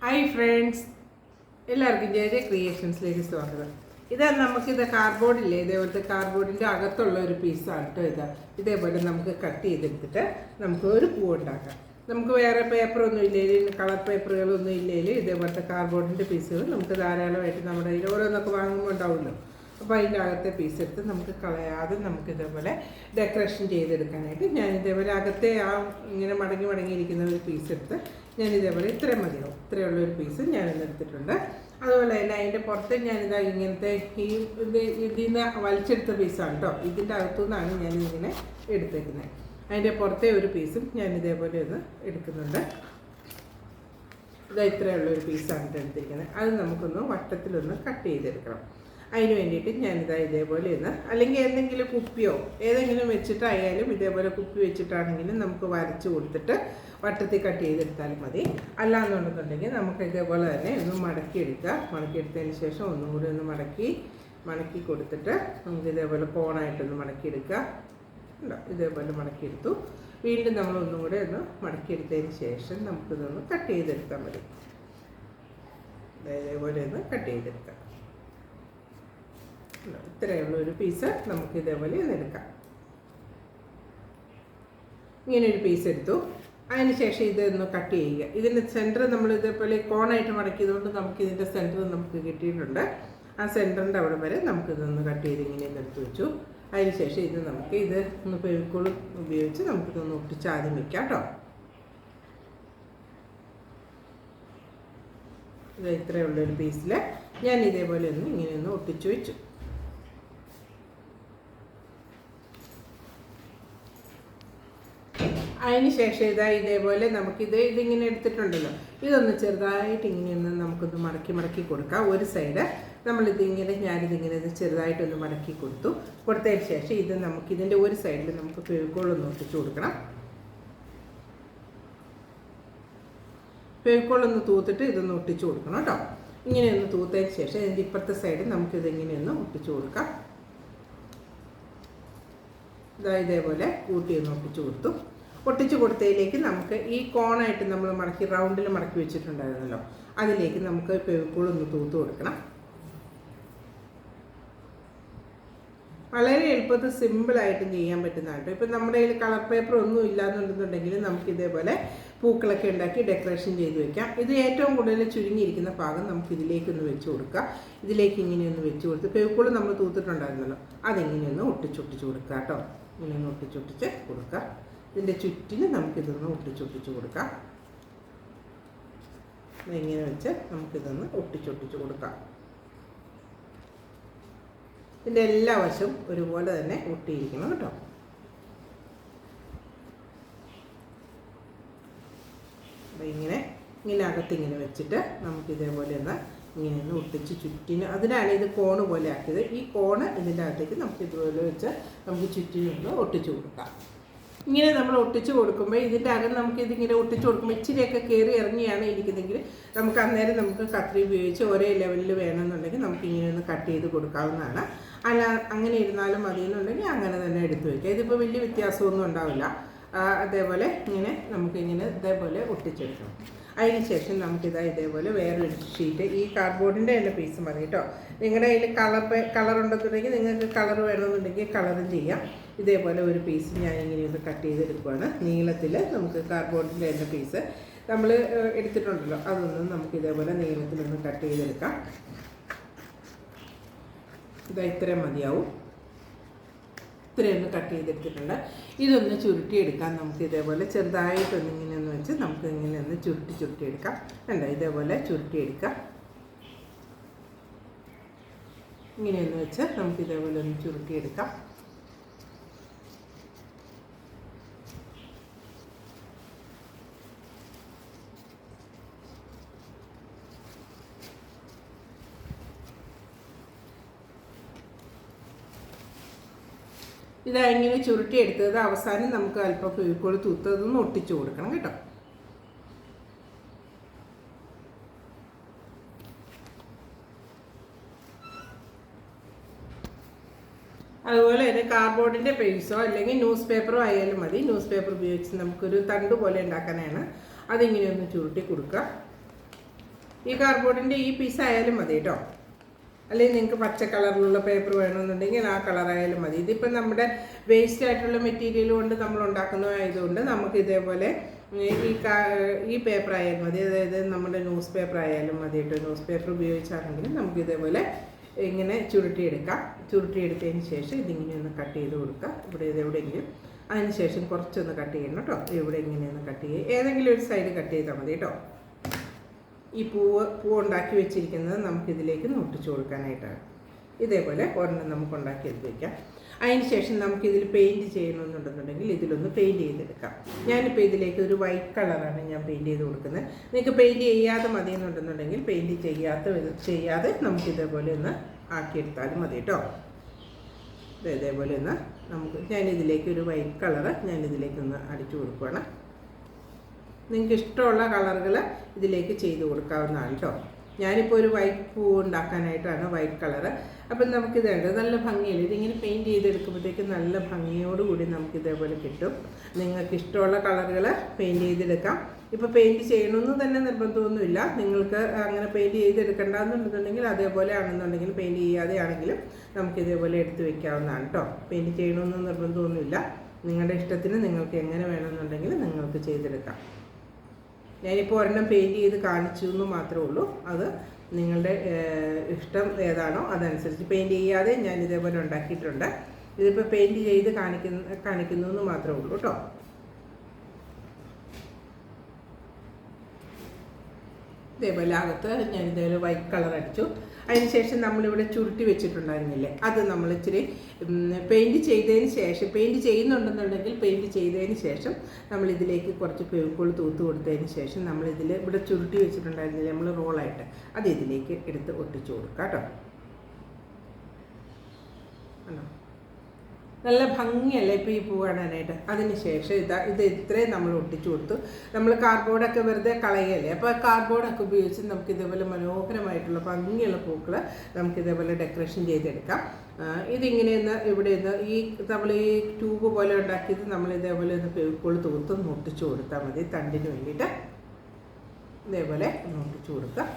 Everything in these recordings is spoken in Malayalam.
ഹായ് ഫ്രണ്ട്സ് എല്ലാവർക്കും ജയ ജയ ക്രിയേഷൻസിലേക്ക് സ്വാഗതം. ഇതാ നമുക്കിത് കാർഡ്ബോർഡില്ലേ ഇതേപോലത്തെ കാർഡ്ബോർഡിന്റെ അകത്തുള്ള ഒരു പീസാണ് കേട്ടോ ഇത്. ഇതേപോലെ നമുക്ക് കട്ട് ചെയ്തെടുത്തിട്ട് നമുക്ക് ഒരു പൂ ഉണ്ടാക്കാം. നമുക്ക് വേറെ പേപ്പറൊന്നും ഇല്ലെങ്കിൽ കളർ പേപ്പറുകളൊന്നും ഇല്ലെങ്കിൽ ഇതേപോലത്തെ കാർഡ്ബോർഡിന്റെ പീസുകൾ നമുക്ക് ധാരാളമായിട്ട് നമ്മുടെ കയ്യിൽ ഓരോന്നൊക്കെ വാങ്ങുമ്പോൾ ഉണ്ടാവുമല്ലോ. അപ്പോൾ അതിന്റെ അകത്തെ പീസ് എടുത്ത് നമുക്ക് കളയാതെ നമുക്ക് ഇതേപോലെ ഡെക്കറേഷൻ ചെയ്തെടുക്കാനായിട്ട് ഞാൻ ഇതേപോലെ അകത്തെ ആ ഇങ്ങനെ മടങ്ങി മടങ്ങിയിരിക്കുന്ന ഒരു പീസ് എടുത്ത് ഞാൻ ഇതേപോലെ ഇത്രയും മതിയാവും. ഇത്രയുള്ള ഒരു പീസ് ഞാൻ എടുത്തിട്ടുണ്ട്. അതുപോലെ തന്നെ അതിന്റെ പുറത്ത് ഞാനിതാ ഇങ്ങനത്തെ ഈ ഇത് ഇതിൽ നിന്ന് വലിച്ചെടുത്ത പീസാണ് കേട്ടോ ഇതിന്റെ അകത്തു നിന്നാണ് ഞാൻ ഇങ്ങനെ എടുത്തേക്കുന്നത്. അതിന്റെ പുറത്തെ ഒരു പീസും ഞാൻ ഇതേപോലെ ഒന്ന് എടുക്കുന്നുണ്ട്. ഇതാ ഇത്രയുള്ള ഒരു പീസാണ് എടുത്തിരിക്കുന്നത്. അത് നമുക്കൊന്ന് വട്ടത്തിലൊന്ന് കട്ട് ചെയ്തെടുക്കണം. അതിന് വേണ്ടിയിട്ട് ഞാനിതാ ഇതേപോലെ ഇന്ന് അല്ലെങ്കിൽ എന്തെങ്കിലും കുപ്പിയോ ഏതെങ്കിലും വെച്ചിട്ടായാലും ഇതേപോലെ കുപ്പി വെച്ചിട്ടാണെങ്കിലും നമുക്ക് വരച്ച് കൊടുത്തിട്ട് വട്ടത്തിൽ കട്ട് ചെയ്തെടുത്താലും മതി. അല്ലാന്നുണ്ടെന്നുണ്ടെങ്കിൽ നമുക്ക് ഇതേപോലെ തന്നെ ഒന്ന് മടക്കിയെടുക്കുക. മടക്കിയെടുത്തതിന് ശേഷം ഒന്നും കൂടി ഒന്ന് മടക്കി മടക്കി കൊടുത്തിട്ട് നമുക്ക് ഇതേപോലെ കോണായിട്ടൊന്ന് മടക്കിയെടുക്കുക. ഉണ്ടോ ഇതേപോലെ മടക്കിയെടുത്തു. വീണ്ടും നമ്മൾ ഒന്നും കൂടെ ഒന്ന് മടക്കിയെടുത്തതിന് ശേഷം നമുക്കിതൊന്ന് കട്ട് ചെയ്തെടുത്താൽ മതി. ഇതേപോലെ ഒന്ന് കട്ട് ചെയ്തെടുക്കാം? ഇത്രയുള്ള ഒരു പീസ് നമുക്ക് ഇതേപോലെ എടുക്കാം. ഇങ്ങനെ ഒരു പീസ് എടുത്തു. അതിന് ശേഷം ഇതൊന്ന് കട്ട് ചെയ്യുക. ഇതിന്റെ സെന്റർ നമ്മൾ ഇതേപോലെ കോണായിട്ട് മടക്കിയതുകൊണ്ട് നമുക്ക് ഇതിന്റെ സെന്റർ നമുക്ക് കിട്ടിയിട്ടുണ്ട്. ആ സെന്ററിന്റെ അവിടെ വരെ നമുക്ക് ഇതൊന്ന് കട്ട് ചെയ്ത് ഇങ്ങനെ എടുത്ത് വെച്ചു. അതിന് ശേഷം ഇത് നമുക്ക് ഇത് ഒന്ന് പെരുക്കോളും ഉപയോഗിച്ച് നമുക്കിതൊന്ന് ഒട്ടിച്ച് ആദ്യം വെക്കാം കേട്ടോ. ഇത് ഇത്രയുള്ള ഒരു പീസിൽ ഞാൻ ഇതേപോലെ ഒന്ന് ഇങ്ങനെ ഒന്ന് ഒട്ടിച്ച് വെച്ചു. അതിന് ശേഷം ഇതാ ഇതേപോലെ നമുക്കിത് ഇതിങ്ങനെ എടുത്തിട്ടുണ്ടല്ലോ. ഇതൊന്ന് ചെറുതായിട്ട് ഇങ്ങനെ ഒന്ന് നമുക്കൊന്ന് മടക്കി മടക്കി കൊടുക്കാം. ഒരു സൈഡ് നമ്മളിതിങ്ങനെ ഞാനിതിങ്ങനെ ചെറുതായിട്ടൊന്ന് മടക്കി കൊടുത്തു. കൊടുത്തതിന് ശേഷം ഇത് നമുക്ക് ഇതിന്റെ ഒരു സൈഡിൽ നമുക്ക് ഫെവിക്കോളൊന്ന് ഒട്ടിച്ചു കൊടുക്കണം. ഫെവിക്കോളൊന്ന് തൂത്തിട്ട് ഇതൊന്ന് ഒട്ടിച്ചു കൊടുക്കണം കേട്ടോ. ഇങ്ങനെ ഒന്ന് തൂത്തതിന് ശേഷം ഇതിന്റെ ഇപ്പുറത്തെ സൈഡ് നമുക്കിതിങ്ങനെ ഒന്ന് ഒട്ടിച്ചു കൊടുക്കാം. ഇതാ ഇതേപോലെ കൂട്ടി ഒന്ന് ഒട്ടിച്ചു കൊടുത്തു. ഒട്ടിച്ചു കൊടുത്തതിലേക്ക് നമുക്ക് ഈ കോണായിട്ട് നമ്മൾ മടക്കി റൗണ്ടിൽ മടക്കി വെച്ചിട്ടുണ്ടായിരുന്നല്ലോ. അതിലേക്ക് നമുക്ക് ഫെവിക്കോൾ തൂത്ത് കൊടുക്കണം. വളരെ എളുപ്പത്തിൽ സിമ്പിളായിട്ടും ചെയ്യാൻ പറ്റുന്നതാണ് ഇപ്പം നമ്മുടെ കയ്യിൽ കളർ പേപ്പർ ഒന്നും ഇല്ലാന്നുണ്ടെന്നുണ്ടെങ്കിൽ നമുക്ക് ഇതേപോലെ പൂക്കളൊക്കെ ഉണ്ടാക്കി ഡെക്കറേഷൻ ചെയ്ത് വെക്കാം. ഇത് ഏറ്റവും കൂടുതൽ ചുരുങ്ങിയിരിക്കുന്ന ഭാഗം നമുക്ക് ഇതിലേക്കൊന്ന് വെച്ച് കൊടുക്കുക ഇതിലേക്ക് ഇങ്ങനെയൊന്ന് വെച്ച് കൊടുത്ത് ഫെവിക്കോൾ നമ്മൾ തൂത്തിട്ടുണ്ടായിരുന്നല്ലോ. അതെങ്ങനെയൊന്ന് ഒട്ടിച്ചൊട്ടിച്ച് കൊടുക്കുക കേട്ടോ. ഇങ്ങനെയൊന്ന് ഒട്ടിച്ചൊട്ടിച്ച് കൊടുക്കുക ഇതിന്റെ ചുറ്റിന് നമുക്കിതൊന്ന് ഒട്ടിച്ചൊട്ടിച്ച് കൊടുക്കാം. ഇങ്ങനെ വെച്ച് നമുക്കിതൊന്ന് ഒട്ടിച്ചൊട്ടിച്ച് കൊടുക്കാം. ഇതിന്റെ എല്ലാ വശവും ഒരുപോലെ തന്നെ ഒട്ടിയിരിക്കണം കേട്ടോ. അപ്പം ഇങ്ങനെ ഇങ്ങനെ അകത്ത് ഇങ്ങനെ വെച്ചിട്ട് നമുക്ക് ഇതേപോലെ ഒന്ന് ഇങ്ങനെ ഒന്ന് ഒട്ടിച്ച് ചുറ്റിന് അതിനാണ് ഇത് കോണ് പോലെ ആക്കിയത്. ഈ കോണ് ഇതിന്റെ അകത്തേക്ക് നമുക്ക് ഇതുപോലെ വെച്ച് നമുക്ക് ചുറ്റിനൊന്ന് ഒട്ടിച്ച് കൊടുക്കാം. ഇങ്ങനെ നമ്മൾ ഒട്ടിച്ച് കൊടുക്കുമ്പോൾ ഇതിന്റെ അകം നമുക്ക് ഇതിങ്ങനെ ഒട്ടിച്ച് കൊടുക്കുമ്പോൾ ഇച്ചിരിയൊക്കെ കയറി ഇറങ്ങിയാണ് ഇരിക്കുന്നതെങ്കിൽ നമുക്ക് അന്നേരം നമുക്ക് കത്രി ഉപയോഗിച്ച് ഒരേ ലെവലിൽ വേണമെന്നുണ്ടെങ്കിൽ നമുക്ക് ഇങ്ങനെ ഒന്ന് കട്ട് ചെയ്ത് കൊടുക്കാവുന്നതാണ്. അല്ല അങ്ങനെ ഇരുന്നാലും മതി എന്നുണ്ടെങ്കിൽ അങ്ങനെ തന്നെ എടുത്തു വയ്ക്കുക ഇതിപ്പോൾ വലിയ വ്യത്യാസമൊന്നും ഉണ്ടാവില്ല. അതേപോലെ ഇങ്ങനെ നമുക്കിങ്ങനെ ഇതേപോലെ ഒട്ടിച്ചെടുക്കണം അതിന് ശേഷം നമുക്കിതാ ഇതേപോലെ വേറൊരു ഷീറ്റ് ഈ കാർഡ്ബോർഡിന്റെ തന്നെ പീസ് മതി കേട്ടോ. നിങ്ങളുടെ കയ്യിൽ കളർ കളർ ഉണ്ടെന്നുണ്ടെങ്കിൽ നിങ്ങൾക്ക് കളർ വേണമെന്നുണ്ടെങ്കിൽ കളറും ചെയ്യാം. ഇതേപോലെ ഒരു പീസ് ഞാൻ ഇങ്ങനെ കട്ട് ചെയ്തെടുക്കുവാണ്. നീളത്തിൽ നമുക്ക് കാർഡ്ബോർഡിന്റെ തന്നെ പീസ് നമ്മൾ എടുത്തിട്ടുണ്ടല്ലോ. അതൊന്നും നമുക്ക് ഇതേപോലെ നീളത്തിലൊന്ന് കട്ട് ചെയ്തെടുക്കാം. ഇതാ ഇത്രയും മതിയാവും. ഇത്രയൊന്ന് കട്ട് ചെയ്തെടുത്തിട്ടുണ്ട്. ഇതൊന്ന് ചുരുട്ടിയെടുക്കാം. നമുക്ക് ഇതേപോലെ ചെറുതായിട്ടൊന്നിങ്ങനെ വെച്ച് നമുക്ക് ഇങ്ങനെ ഒന്ന് ചുരുട്ടി ചുരുട്ടിയെടുക്കാം കണ്ടോ? ഇതേപോലെ ചുരുട്ടിയെടുക്കാം ഇങ്ങനെയൊന്ന് വെച്ച് നമുക്ക് ഇതേപോലെ ഒന്ന് ചുരുട്ടിയെടുക്കാം ഇതാ ഇങ്ങനെ ചുരുട്ടിയെടുത്തത് അവസാനം നമുക്ക് അല്പം ഫെവിക്കോൾ തൂത്തതൊന്ന് ഒട്ടിച്ചു കൊടുക്കണം കേട്ടോ. അതുപോലെ തന്നെ കാർഡ്ബോർഡിന്റെ പേഴ്സോ അല്ലെങ്കിൽ ന്യൂസ് പേപ്പറോ ആയാലും മതി. ന്യൂസ് പേപ്പർ ഉപയോഗിച്ച് നമുക്കൊരു തണ്ട് പോലെ ഉണ്ടാക്കാനാണ് അതിങ്ങനെ ഒന്ന് ചുരുട്ടി കൊടുക്കുക. ഈ കാർഡ്ബോർഡിന്റെ ഈ പീസ് ആയാലും മതി കേട്ടോ അല്ലെങ്കിൽ നിങ്ങൾക്ക് പച്ച കളറിലുള്ള പേപ്പർ വേണമെന്നുണ്ടെങ്കിൽ ആ കളറായാലും മതി. ഇതിപ്പോൾ നമ്മുടെ വേസ്റ്റ് ആയിട്ടുള്ള മെറ്റീരിയൽ കൊണ്ട് നമ്മൾ ഉണ്ടാക്കുന്നതായതുകൊണ്ട് നമുക്ക് ഇതേപോലെ ഈ ഈ പേപ്പർ ആയാലും മതി. അതായത് നമ്മുടെ ന്യൂസ് പേപ്പർ ആയാലും മതി കേട്ടോ ന്യൂസ് പേപ്പർ ഉപയോഗിച്ചാണെങ്കിലും നമുക്ക് ഇതേപോലെ ഇങ്ങനെ ചുരുട്ടിയെടുക്കാം. ചുരുട്ടിയെടുത്തതിന് ശേഷം ഇതിങ്ങനെ ഒന്ന് കട്ട് ചെയ്ത് കൊടുക്കുക ഇവിടെ ഇത് എവിടെയെങ്കിലും. അതിന് ശേഷം കുറച്ചൊന്ന് കട്ട് ചെയ്യണം കേട്ടോ. ഇവിടെ ഇങ്ങനെയൊന്ന് കട്ട് ചെയ്യുക ഏതെങ്കിലും ഒരു സൈഡ് കട്ട് ചെയ്താൽ മതി കേട്ടോ. ഈ പൂവ് പൂ ഉണ്ടാക്കി വെച്ചിരിക്കുന്നത് നമുക്കിതിലേക്ക് നൊട്ടിച്ചു കൊടുക്കാനായിട്ടാണ്. ഇതേപോലെ ഒരെണ്ണം നമുക്ക് ഉണ്ടാക്കി എടുത്ത് വയ്ക്കാം അതിന് ശേഷം നമുക്കിതിൽ പെയിന്റ് ചെയ്യണമെന്നുണ്ടെന്നുണ്ടെങ്കിൽ ഇതിലൊന്ന് പെയിന്റ് ചെയ്തെടുക്കാം. ഞാനിപ്പോൾ ഇതിലേക്ക് ഒരു വൈറ്റ് കളറാണ് ഞാൻ പെയിന്റ് ചെയ്ത് കൊടുക്കുന്നത്. നിങ്ങൾക്ക് പെയിന്റ് ചെയ്യാതെ മതി എന്നുണ്ടെന്നുണ്ടെങ്കിൽ പെയിന്റ് ചെയ്യാത്ത ചെയ്യാതെ നമുക്ക് ഇതേപോലെ ഒന്ന് ആക്കിയെടുത്താലും മതി കേട്ടോ. ഇതേപോലെ ഒന്ന് നമുക്ക് ഞാനിതിലേക്ക് ഒരു വൈറ്റ് കളറ് ഞാനിതിലേക്കൊന്ന് അടിച്ചു കൊടുക്കുകയാണ് നിങ്ങൾക്ക് ഇഷ്ടമുള്ള കളറുകൾ ഇതിലേക്ക് ചെയ്ത് കൊടുക്കാവുന്നതാണ് കേട്ടോ. ഞാനിപ്പോൾ ഒരു വൈറ്റ് പൂ ഉണ്ടാക്കാനായിട്ടാണ് വൈറ്റ് കളറ് അപ്പം നമുക്കിത് നല്ല ഭംഗിയില്ല? ഇതിങ്ങനെ പെയിന്റ് ചെയ്തെടുക്കുമ്പോഴത്തേക്ക് നല്ല ഭംഗിയോടുകൂടി നമുക്ക് ഇതേപോലെ കിട്ടും. നിങ്ങൾക്ക് ഇഷ്ടമുള്ള കളറുകൾ പെയിന്റ് ചെയ്തെടുക്കാം. ഇപ്പോൾ പെയിന്റ് ചെയ്യണമെന്ന് തന്നെ നിർബന്ധമൊന്നുമില്ല. നിങ്ങൾക്ക് അങ്ങനെ പെയിന്റ് ചെയ്തെടുക്കണ്ടെന്നുണ്ടെന്നുണ്ടെങ്കിൽ അതേപോലെ ആണെന്നുണ്ടെങ്കിൽ പെയിന്റ് ചെയ്യാതെ ആണെങ്കിലും നമുക്ക് ഇതേപോലെ എടുത്തു വെക്കാവുന്നതാണ് കേട്ടോ പെയിന്റ് ചെയ്യണമെന്ന് നിർബന്ധമൊന്നുമില്ല. നിങ്ങളുടെ ഇഷ്ടത്തിന് നിങ്ങൾക്ക് എങ്ങനെ വേണമെന്നുണ്ടെങ്കിൽ നിങ്ങൾക്ക് ചെയ്തെടുക്കാം. ഞാനിപ്പോൾ ഒരെണ്ണം പെയിന്റ് ചെയ്ത് കാണിച്ചു എന്ന് മാത്രമേ ഉള്ളൂ. അത് നിങ്ങളുടെ ഇഷ്ടം ഏതാണോ അതനുസരിച്ച് പെയിന്റ് ചെയ്യാതെ ഞാൻ ഇതേപോലെ ഉണ്ടാക്കിയിട്ടുണ്ട്. ഇതിപ്പോൾ പെയിന്റ് ചെയ്ത് കാണിക്കുന്ന കാണിക്കുന്നു എന്ന് മാത്രമേ ഉള്ളൂ കേട്ടോ ഇതേപോലെ അകത്ത് ഞാൻ ഇതേപോലെ വൈറ്റ് കളർ അടിച്ചു. അതിനുശേഷം നമ്മളിവിടെ ചുരുട്ടി വെച്ചിട്ടുണ്ടായിരുന്നില്ലേ? അത് നമ്മൾ ഇച്ചിരി പെയിന്റ് ചെയ്തതിന് ശേഷം പെയിന്റ് ചെയ്യുന്നുണ്ടെന്നുണ്ടെങ്കിൽ പെയിന്റ് ചെയ്തതിന് ശേഷം നമ്മൾ ഇതിലേക്ക് കുറച്ച് ഫെവിക്കോൾ തൂത്ത് കൊടുത്തതിന് ശേഷം നമ്മൾ ഇതിൽ ഇവിടെ ചുരുട്ടി വെച്ചിട്ടുണ്ടായിരുന്നില്ലേ? നമ്മൾ റോളായിട്ട് അത് ഇതിലേക്ക് എടുത്ത് ഒട്ടിച്ചു കൊടുക്കാം കേട്ടോ. ആണോ? നല്ല ഭംഗിയല്ലേ ഇപ്പോൾ ഈ പൂ കാണാനായിട്ട്? അതിന് ശേഷം ഇതാ ഇത് ഇത്രയും നമ്മൾ ഒട്ടിച്ചു കൊടുത്തു. നമ്മൾ കാർഡ്ബോർഡൊക്കെ വെറുതെ കളയല്ലേ? അപ്പോൾ കാർഡ്ബോർഡൊക്കെ ഉപയോഗിച്ച് നമുക്ക് ഇതേപോലെ മനോഹരമായിട്ടുള്ള ഭംഗിയുള്ള പൂക്കൾ നമുക്ക് ഇതേപോലെ ഡെക്കറേഷൻ ചെയ്തെടുക്കാം. ഇതിങ്ങനെ ഒന്ന് ഇവിടെ നിന്ന് ഈ നമ്മൾ ഈ ട്യൂബ് പോലെ ഉണ്ടാക്കിയത് നമ്മൾ ഇതേപോലെ ഒന്ന് പേക്കോൾ തൂത്ത് ഒന്ന് ഒട്ടിച്ചു കൊടുത്താൽ മതി. തണ്ടിന് വേണ്ടിയിട്ട് ഇതേപോലെ ഒട്ടിച്ചു കൊടുക്കാം.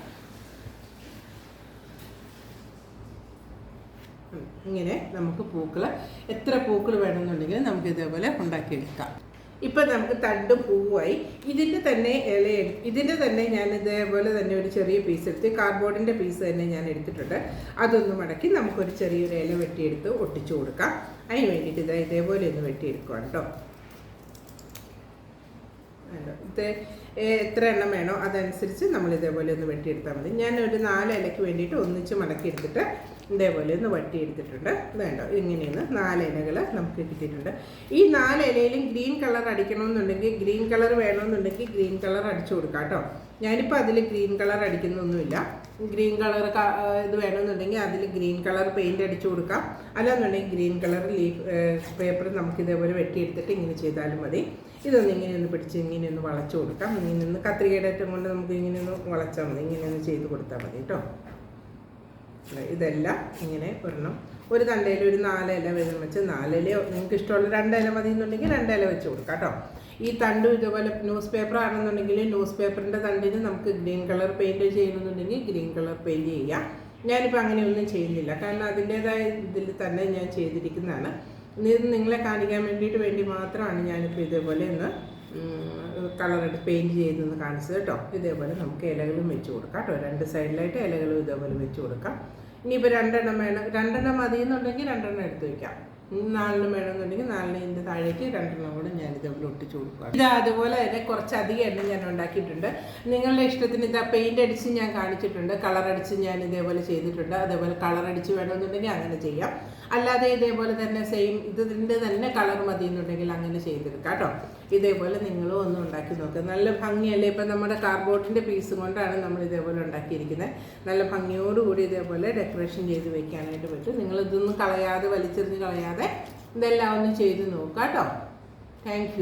ഇങ്ങനെ നമുക്ക് പൂക്കൾ എത്ര പൂക്കൾ വേണമെന്നുണ്ടെങ്കിൽ നമുക്ക് ഇതേപോലെ ഉണ്ടാക്കിയെടുക്കാം. ഇപ്പം നമുക്ക് തണ്ട് പൂവായി. ഇതിന്റെ തന്നെ ഇല ഇതിന്റെ തന്നെ ഞാൻ ഇതേപോലെ തന്നെ ഒരു ചെറിയ പീസ് എടുത്ത് കാർഡ്ബോർഡിന്റെ പീസ് തന്നെ ഞാൻ എടുത്തിട്ടുണ്ട്. അതൊന്ന് മടക്കി നമുക്കൊരു ചെറിയൊരു ഇല വെട്ടിയെടുത്ത് ഒട്ടിച്ചു കൊടുക്കാം. അതിന് വേണ്ടിയിട്ട് ഇതാ ഇതേപോലെ ഒന്ന് വെട്ടിയെടുക്കുക കേട്ടോ. ഇത് എത്ര എണ്ണം വേണോ അതനുസരിച്ച് നമ്മൾ ഇതേപോലെ ഒന്ന് വെട്ടിയെടുത്താൽ മതി. ഞാൻ ഒരു നാല് ഇലയ്ക്ക് വേണ്ടിയിട്ട് ഒന്നിച്ച് മടക്കി എടുത്തിട്ട് ഇതേപോലെ ഒന്ന് വെട്ടിയെടുത്തിട്ടുണ്ട്. വേണ്ട? ഇങ്ങനെയൊന്ന് നാല് ഇലകൾ നമുക്ക് കിട്ടിയിട്ടുണ്ട്. ഈ നാല് ഇലയിലും ഗ്രീൻ കളർ അടിക്കണമെന്നുണ്ടെങ്കിൽ ഗ്രീൻ കളർ വേണമെന്നുണ്ടെങ്കിൽ ഗ്രീൻ കളർ അടിച്ചു കൊടുക്കാം കേട്ടോ. ഞാനിപ്പോൾ അതിൽ ഗ്രീൻ കളർ അടിക്കുന്നൊന്നുമില്ല. ഗ്രീൻ കളർ ഇത് വേണമെന്നുണ്ടെങ്കിൽ അതിൽ ഗ്രീൻ കളർ പെയിന്റ് അടിച്ചു കൊടുക്കാം. അല്ലാന്നുണ്ടെങ്കിൽ ഗ്രീൻ കളർ ലീഫ് പേപ്പർ നമുക്ക് ഇതേപോലെ വെട്ടിയെടുത്തിട്ട് ഇങ്ങനെ ചെയ്താലും മതി. ഇതൊന്ന് ഇങ്ങനെ ഒന്ന് പിടിച്ച് ഇങ്ങനെ ഒന്ന് വളച്ചു കൊടുക്കാം. ഇങ്ങനെ ഒന്ന് കത്രികയുടെ അറ്റം കൊണ്ട് നമുക്ക് ഇങ്ങനെ ഒന്ന് വളച്ചാൽ മതി. ഇങ്ങനെ ഒന്ന് ചെയ്ത് കൊടുത്താൽ മതി കേട്ടോ. ഇതെല്ലാം ഇങ്ങനെ ഒരെണ്ണം ഒരു തണ്ടയിൽ ഒരു നാലില വീതം വെച്ച് നാലിലയോ നിങ്ങൾക്ക് ഇഷ്ടമുള്ള രണ്ടില മതി എന്നുണ്ടെങ്കിൽ രണ്ടില വെച്ച് കൊടുക്കാം കേട്ടോ. ഈ തണ്ടും ഇതുപോലെ ന്യൂസ് പേപ്പർ ആണെന്നുണ്ടെങ്കിൽ ന്യൂസ് പേപ്പറിന്റെ തണ്ടിന് നമുക്ക് ഗ്രീൻ കളർ പെയിന്റ് ചെയ്യണമെന്നുണ്ടെങ്കിൽ ഗ്രീൻ കളർ പെയിന്റ് ചെയ്യാം. ഞാനിപ്പോൾ അങ്ങനെയൊന്നും ചെയ്യുന്നില്ല. കാരണം അതിന്റേതായ ഇതിൽ തന്നെ ഞാൻ ചെയ്തിരിക്കുന്നതാണ്. ഇത് നിങ്ങളെ കാണിക്കാൻ വേണ്ടിയിട്ട് വേണ്ടി മാത്രമാണ് ഞാനിപ്പോൾ ഇതേപോലെ ഒന്ന് കളർ പെയിന്റ് ചെയ്യുന്നത് കാണിച്ചത് കേട്ടോ. ഇതേപോലെ നമുക്ക് ഇലകളും വെച്ച് കൊടുക്കാം കേട്ടോ. രണ്ട് സൈഡിലായിട്ട് ഇലകളും ഇതേപോലെ വെച്ച് കൊടുക്കാം. ഇനിയിപ്പോൾ രണ്ടെണ്ണം വേണം. രണ്ടെണ്ണം മതി എന്നുണ്ടെങ്കിൽ രണ്ടെണ്ണം എടുത്ത് വയ്ക്കാം നാലെണ്ണം വേണമെന്നുണ്ടെങ്കിൽ നാലിന് ഇതിന്റെ താഴേക്ക് രണ്ടെണ്ണം കൂടെ ഞാൻ ഇതേപോലെ ഒട്ടിച്ച് കൊടുക്കുക ഇത് അതുപോലെ തന്നെ കുറച്ചധികം എണ്ണം ഞാൻ ഉണ്ടാക്കിയിട്ടുണ്ട്. നിങ്ങളുടെ ഇഷ്ടത്തിന് ഇതാ പെയിന്റ് അടിച്ച് ഞാൻ കാണിച്ചിട്ടുണ്ട്. കളർ അടിച്ച് ഞാൻ ഇതേപോലെ ചെയ്തിട്ടുണ്ട്. അതേപോലെ കളർ അടിച്ച് വേണമെന്നുണ്ടെങ്കിൽ അങ്ങനെ ചെയ്യാം. അല്ലാതെ ഇതേപോലെ തന്നെ സെയിം ഇതിന്റെ തന്നെ കളർ മതി എന്നുണ്ടെങ്കിൽ അങ്ങനെ ചെയ്തെടുക്കാം കേട്ടോ? ഇതേപോലെ നിങ്ങളും ഒന്ന് ഉണ്ടാക്കി നോക്കുക നല്ല ഭംഗിയല്ലേ? ഇപ്പം നമ്മുടെ കാർബോർഡിന്റെ പീസ് കൊണ്ടാണ് നമ്മൾ ഇതേപോലെ ഉണ്ടാക്കിയിരിക്കുന്നത്. നല്ല ഭംഗിയോടുകൂടി ഇതേപോലെ ഡെക്കറേഷൻ ചെയ്ത് വെക്കാനായിട്ട് പറ്റും. നിങ്ങളിതൊന്നും കളയാതെ വലിച്ചെറിഞ്ഞ് കളയാതെ ഇതെല്ലാം ഒന്ന് ചെയ്ത് നോക്കാം. കേട്ടോ? താങ്ക്